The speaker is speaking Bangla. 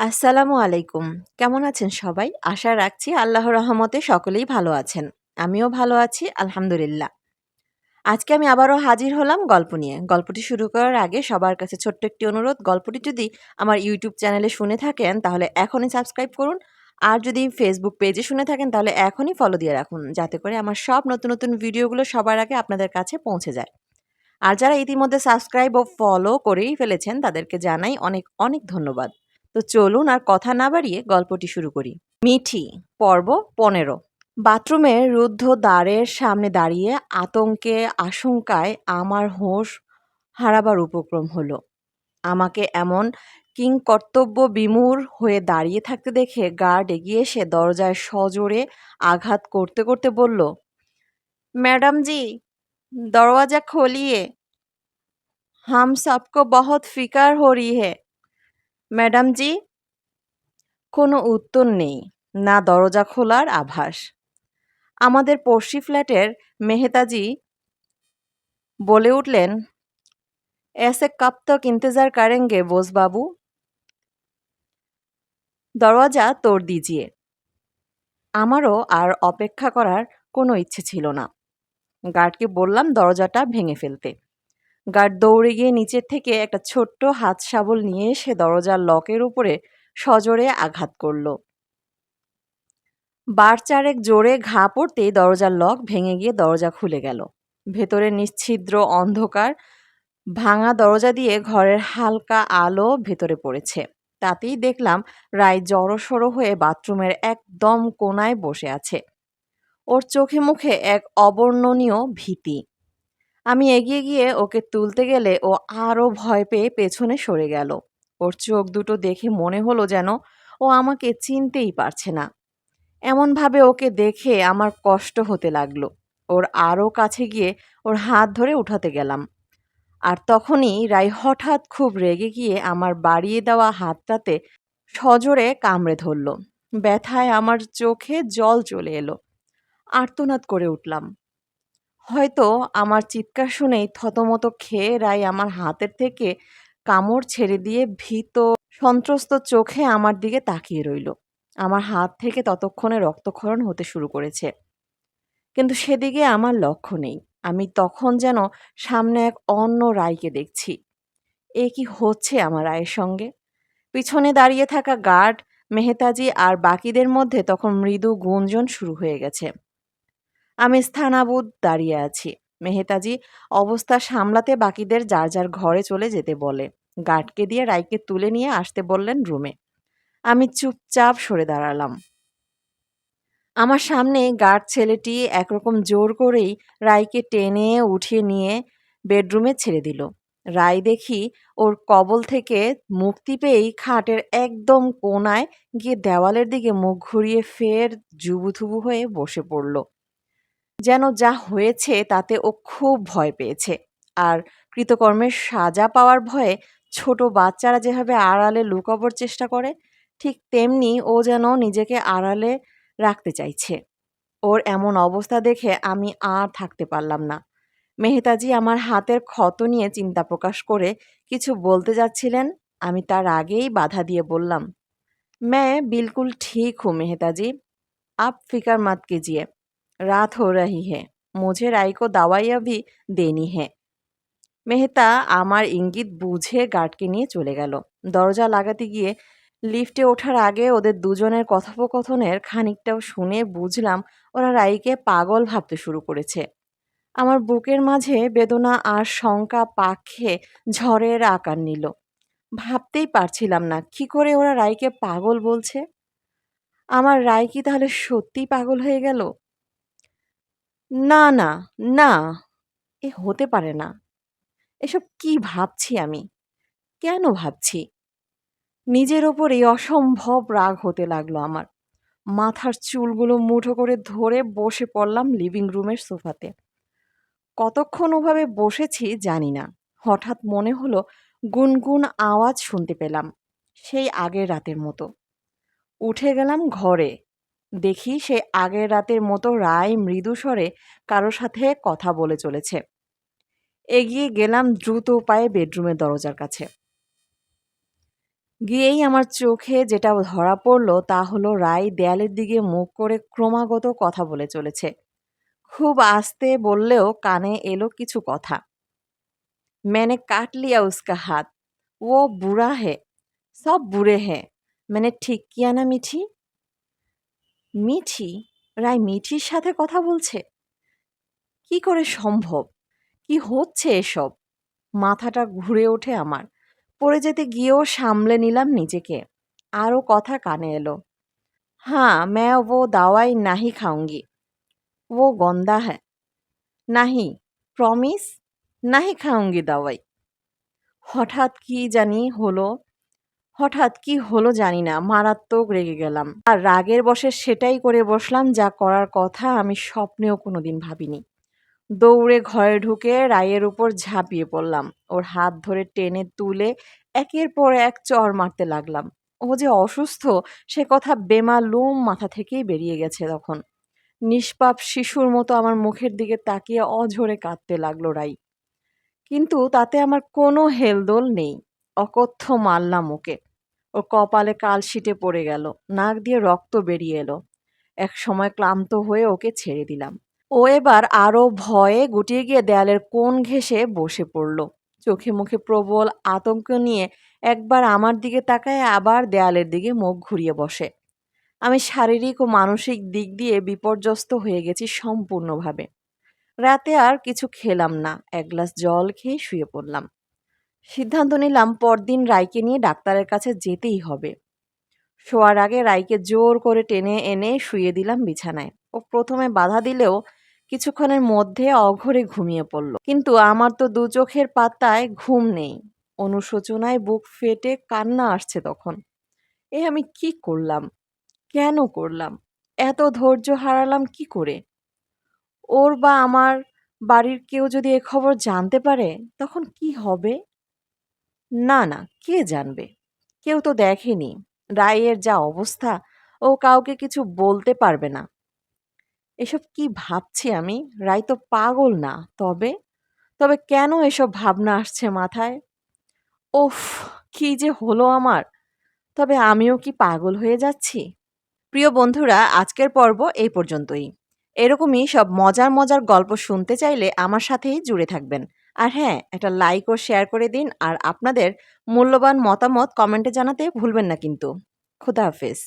আসসালামু আলাইকুম। কেমন আছেন সবাই? আশা রাখছি আল্লাহর রহমতে সকলেই ভালো আছেন। আমিও ভালো আছি আলহামদুলিল্লাহ। আজকে আমি আবারও হাজির হলাম গল্প নিয়ে। গল্পটি শুরু করার আগে সবার কাছে ছোট্ট একটি অনুরোধ, গল্পটি যদি আমার ইউটিউব চ্যানেলে শুনে থাকেন তাহলে এখনই সাবস্ক্রাইব করুন। আর যদি ফেসবুক পেজে শুনে থাকেন তাহলে এখনই ফলো দিয়ে রাখুন যাতে করে আমার সব নতুন, নতুন ভিডিওগুলো সবার আগে আপনাদের কাছে পৌঁছে যায়। আর যারা ইতিমধ্যে সাবস্ক্রাইব ও ফলো করেই ফেলেছেন তাদেরকে জানাই অনেক, অনেক ধন্যবাদ। তো চলুন আর কথা না বাড়িয়ে গল্পটি শুরু করি। মিঠি, পর্ব পনেরো। বাথরুমের রুদ্ধ দ্বারের সামনে দাঁড়িয়ে আতঙ্কে, আশঙ্কায় আমার হোশ হারাবার উপক্রম হলো। আমাকে এমন কিং কর্তব্য বিমূর হয়ে দাঁড়িয়ে থাকতে দেখে গার্ড এগিয়ে এসে দরজায় সজোরে আঘাত করতে করতে বলল ম্যাডাম জি দরওয়াজা খোলিয়ে। হাম সবকো বহুত ফিকার হো রি হ্যাঁ ম্যাডাম জি, কোনো উত্তর নেই, না দরজা খোলার আভাস। আমাদের পড়শি ফ্ল্যাটের মেহতাজি বলে উঠলেন, এসে কাপ তক ইন্তজার করেঙ্গে বোসবাবু। দরওয়াজা তোড় দিজিয়ে। আমারও আর অপেক্ষা করার কোনো ইচ্ছে ছিল না। গার্ডকে বললাম দরজাটা ভেঙে ফেলতে। গার্ড দৌড়ে গিয়ে নিচের থেকে একটা ছোট্ট হাত শাবল নিয়ে এসে দরজার লকের উপরে সজোরে আঘাত করল। বার চারেক জোরে ঘা পড়তেই দরজার লক ভেঙে গিয়ে দরজা খুলে গেল। ভেতরে নিশ্ছিদ্র অন্ধকার, ভাঙা দরজা দিয়ে ঘরের হালকা আলো ভেতরে পড়েছে। তাতেই দেখলাম রায় জড়সড়ো হয়ে বাথরুমের একদম কোনায় বসে আছে। ওর চোখে মুখে এক অবর্ণনীয় ভীতি। আমি এগিয়ে গিয়ে ওকে তুলতে গেলে ও আরও ভয় পেয়ে পেছনে সরে গেল। ওর চোখ দুটো দেখে মনে হলো যেন ও আমাকে চিনতেই পারছে না। এমনভাবে ওকে দেখে আমার কষ্ট হতে লাগল। ওর আরও কাছে গিয়ে ওর হাত ধরে উঠাতে গেলাম। আর তখনই রাই হঠাৎ খুব রেগে গিয়ে আমার বাড়িয়ে দেওয়া হাতটাতে সজোরে কামড়ে ধরল। ব্যথায় আমার চোখে জল চলে এলো। আর্তনাদ করে উঠলাম। হয়তো আমার চিৎকার শুনেই থতমত খেয়ে রায় আমার হাতের থেকে কামড় ছেড়ে দিয়ে ভীত, সন্ত্রস্ত চোখে আমার দিকে তাকিয়ে রইল। আমার হাত থেকে ততক্ষণে রক্তক্ষরণ হতে শুরু করেছে। কিন্তু সেদিকে আমার লক্ষ্য নেই। আমি তখন যেন সামনে এক অন্য রায়কে দেখছি। এ কি হচ্ছে আমার রায়ের সঙ্গে? পিছনে দাঁড়িয়ে থাকা গার্ড, মেহতাজি আর বাকিদের মধ্যে তখন মৃদু গুঞ্জন শুরু হয়ে গেছে। আমি স্থানাবুদ দাঁড়িয়ে আছি। মেহতাজি অবস্থা সামলাতে বাকিদের যার যার ঘরে চলে যেতে বলে। গার্ডকে দিয়ে রাইকে তুলে নিয়ে আসতে বললেন রুমে। আমি চুপচাপ সরে দাঁড়ালাম। আমার সামনে গার্ড ছেলেটি একরকম জোর করেই রাইকে টেনে উঠিয়ে নিয়ে বেডরুমে ছেড়ে দিল। রায় দেখি ওর কবল থেকে মুক্তি পেয়েই খাটের একদম কোনায় গিয়ে দেওয়ালের দিকে মুখ ঘুরিয়ে ফের জুবুথুবু হয়ে বসে পড়ল। যেন যা হয়েছে তাতে ও খুব ভয় পেয়েছে আর কৃতকর্মের সাজা পাওয়ার ভয়ে ছোট বাচ্চারা যেভাবে আড়ালে লুকাবার চেষ্টা করে ঠিক তেমনি ও যেন নিজেকে আড়ালে রাখতে চাইছে ওর এমন অবস্থা দেখে আমি আর থাকতে পারলাম না মেহতাজি আমার হাতের ক্ষত নিয়ে চিন্তা প্রকাশ করে কিছু বলতে যাচ্ছিলেন আমি তার আগেই বাধা দিয়ে বললাম मैं बिल्कुल ठीक हूँ मेहताजी आप फिक्र मत कीजिए रात हो रही है मुझे राय को दवाई अभी देनी है মেহতা আমার ইঙ্গিত বুঝে গার্ডকে নিয়ে চলে গেল দরজা লাগাতে গিয়ে লিফটে ওঠার আগে ওদের দুজনের কথোপকথনের খানিকটাও শুনে বুঝলাম ওরা রাইকে পাগল ভাবতে শুরু করেছে আমার বুকের মাঝে বেদনা আর শঙ্কা পাখে ঝড়ের আকার নিল ভাবতেই পারছিলাম না কি করে ওরা রাইকে পাগল বলছে আমার রায় কি তাহলে সত্যিই পাগল হয়ে গেল না না না, এ হতে পারে না। এসব কি ভাবছি আমি? কেন ভাবছি? নিজের ওপর এই অসম্ভব রাগ হতে লাগল আমার। মাথার চুলগুলো মুঠো করে ধরে বসে পড়লাম লিভিং রুমের সোফাতে। কতক্ষণ ওভাবে বসেছি জানি না। হঠাৎ মনে হলো গুনগুন আওয়াজ শুনতে পেলাম, সেই আগের রাতের মতো। উঠে গেলাম ঘরে। দেখি সে আগের রাতের মতো রায় মৃদু স্বরে কারো সাথে কথা বলে চলেছে এগিয়ে গেলাম দ্রুত পায়ে বেডরুমের দরজার কাছে গিয়েই আমার চোখে যেটা ধরা পড়ল তা হলো রাই দেয়ালের দিকে মুখ করে ক্রমাগত কথা বলে চলেছে খুব আস্তে বললেও কানে এলো কিছু কথা मैंने काट लिया उसका हाथ वो बुरा है सब बुरे हैं मैंने ঠিক কিয়া না মিঠি মিঠি? রায় মিঠির সাথে কথা বলছে? কি করে সম্ভব? কি হচ্ছে এসব? মাথাটা ঘুরে ওঠে আমার। পড়ে যেতে গিয়েও সামলে নিলাম নিজেকে। আরও কথা কানে এলো। হ্যাঁ ম্যা ও দাওয়াই নাহি খাওঙ্গি। ও গন্দা হ্যাঁ। নাহি প্রমিস নাহি খাউঙ্গি দাওয়াই। হঠাৎ কি জানি হলো। হঠাৎ কি হলো জানি না, মারাত্মক রেগে গেলাম। আর রাগের বসে সেটাই করে বসলাম যা করার কথা আমি স্বপ্নেও কোনোদিন ভাবিনি। দৌড়ে ঘরে ঢুকে রায়ের উপর ঝাঁপিয়ে পড়লাম। ওর হাত ধরে টেনে তুলে একের পর এক চর মারতে লাগলাম। ও যে অসুস্থ, সে কথা বেমালুম মাথা থেকেই বেরিয়ে গেছে তখন। নিষ্পাপ শিশুর মতো আমার মুখের দিকে তাকিয়ে অঝরে কাঁদতে লাগল রাই কিন্তু তাতে আমার কোনো হেলদোল নেই। অকথ্য মারলাম ওকে। ওর কপালে কাল কালশিটে পড়ে গেল, নাক দিয়ে রক্ত বেরিয়ে এলো। এক সময় ক্লান্ত হয়ে ওকে ছেড়ে দিলাম। ও এবার আরও ভয়ে গুটিয়ে গিয়ে দেয়ালের কোণ ঘেঁষে বসে পড়ল। চোখে মুখে প্রবল আতঙ্ক নিয়ে একবার আমার দিকে তাকায়, আবার দেয়ালের দিকে মুখ ঘুরিয়ে বসে। আমি শারীরিক ও মানসিক দিক দিয়ে বিপর্যস্ত হয়ে গেছি সম্পূর্ণভাবে। রাতে আর কিছু খেলাম না, এক গ্লাস জল খেয়ে শুয়ে পড়লাম। সিদ্ধান্ত নিলাম পরদিন রায়কে নিয়ে ডাক্তারের কাছে যেতেই হবে। শোয়ার আগে রাইকে জোর করে টেনে এনে শুয়ে দিলাম বিছানায়। ও প্রথমে বাধা দিলেও কিছুক্ষণের মধ্যে অঘরে ঘুমিয়ে পড়ল। কিন্তু আমার তো দু চোখের পাতায় ঘুম নেই। অনুশোচনায় বুক ফেটে কান্না আসছে তখন। এ আমি কি করলাম? কেন করলাম? এত ধৈর্য হারালাম কি করে? ওর বা আমার বাড়ির কেউ যদি এ খবর জানতে পারে, তখন কি হবে? না না, কে জানবে? কেউ তো দেখেনি। রায়ের যা অবস্থা, ও কাউকে কিছু বলতে পারবে না। এসব কি ভাবছি আমি? রায় তো পাগল না, তবে? তবে কেন এসব ভাবনা আসছে মাথায়? ওফ, কি যে হলো আমার! তবে আমিও কি পাগল হয়ে যাচ্ছি? প্রিয় বন্ধুরা, আজকের পর্ব এই পর্যন্তই। এরকমই সব মজার মজার গল্প শুনতে চাইলে আমার সাথেই জুড়ে থাকবেন। আর হ্যাঁ একটা লাইক ও শেয়ার করে দিন আর আপনাদের মূল্যবান মতামত কমেন্টে জানাতে ভুলবেন না কিন্তু। খুদা হাফেজ।